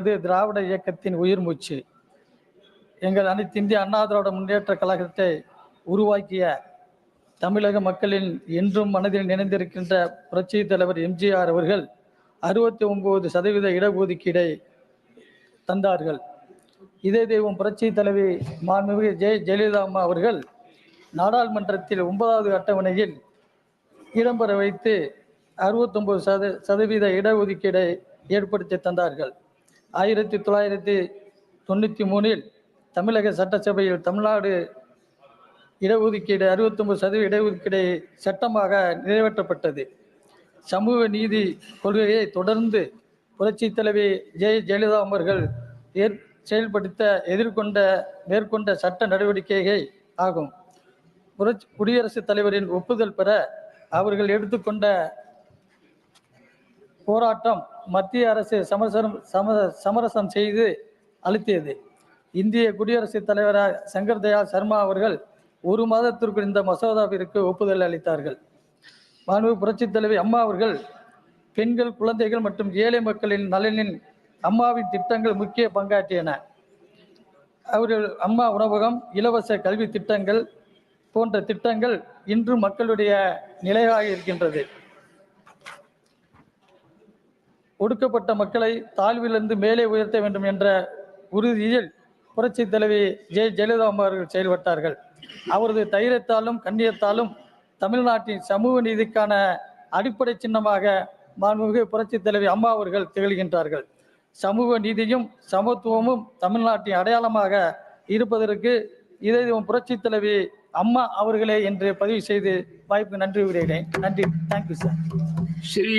இது திராவிட இயக்கத்தின் உயிர் மூச்சு. எங்கள் அனைத்து இந்திய அண்ணா திராவிட முன்னேற்ற கழகத்தை உருவாக்கிய தமிழக மக்களின் என்றும் மனதில் நினைந்திருக்கின்ற புரட்சி தலைவர் எம்ஜிஆர் அவர்கள் அறுபத்தி ஒன்பது சதவீத இடஒதுக்கீடை தந்தார்கள். இதே தெய்வம் புரட்சி தலைவி மாண்புமிகு ஜெய ஜெயலலிதா அம்மா அவர்கள் நாடாளுமன்றத்தில் ஒன்பதாவது அட்டவணையில் இடம்பெற வைத்து அறுபத்தொன்பது சத சதவீத இடஒதுக்கீடை ஏற்படுத்தி தந்தார்கள். ஆயிரத்தி தொள்ளாயிரத்தி தொண்ணூற்றி மூணில் தமிழக சட்டசபையில் தமிழ்நாடு இடஒதுக்கீடு அறுபத்தொன்பது சதவீத இடஒதுக்கீடு சட்டமாக நிறைவேற்றப்பட்டது. சமூக நீதி கொள்கையை தொடர்ந்து புரட்சி தலைவி ஜெய ஜெயலலிதா அவர்கள் ஏற் செயல்படுத்த எதிர்கொண்ட மேற்கொண்ட சட்ட நடவடிக்கைகள் ஆகும். புரட்சி குடியரசுத் தலைவரின் ஒப்புதல் பெற அவர்கள் எடுத்துக்கொண்ட போராட்டம் மத்திய அரசு சமரசம் சம சமரசம் செய்து அழுத்தியது இந்திய குடியரசுத் தலைவராக சங்கர் தயாள் சர்மா அவர்கள் ஒரு மாதத்திற்கு இந்த மசோதாவிற்கு ஒப்புதல் அளித்தார்கள். மாண்பு புரட்சித் தலைவி அம்மா அவர்கள் பெண்கள் குழந்தைகள் மற்றும் ஏழை மக்களின் நலனின் அம்மாவின் திட்டங்கள் முக்கிய பங்காற்றியன. அவர்கள் அம்மா உணவகம் இலவச கல்வி திட்டங்கள் போன்ற திட்டங்கள் இன்று மக்களுடைய நிலையாக இருக்கின்றது. ஒடுக்கப்பட்ட மக்களை தாழ்விலிருந்து மேலே உயர்த்த வேண்டும் என்ற உறுதியில் புரட்சி தலைவி ஜெய ஜெயலலிதா அவர்கள் செயல்பட்டார்கள். அவரது தைரியத்தாலும் கண்ணியத்தாலும் தமிழ்நாட்டின் சமூக நீதிக்கான அடிப்படை சின்னமாக மாண்புமிகு புரட்சி தலைவி அம்மா அவர்கள் திகழ்கின்றார்கள். சமூக நீதியும் சமத்துவமும் தமிழ்நாட்டின் அடையாளமாக இருப்பதற்கு இதை புரட்சி தலைவி அம்மா அவர்களே என்று பதிவு செய்து வாய்ப்பு நன்றி விடுகிறேன் நன்றி. Thank you sir Sri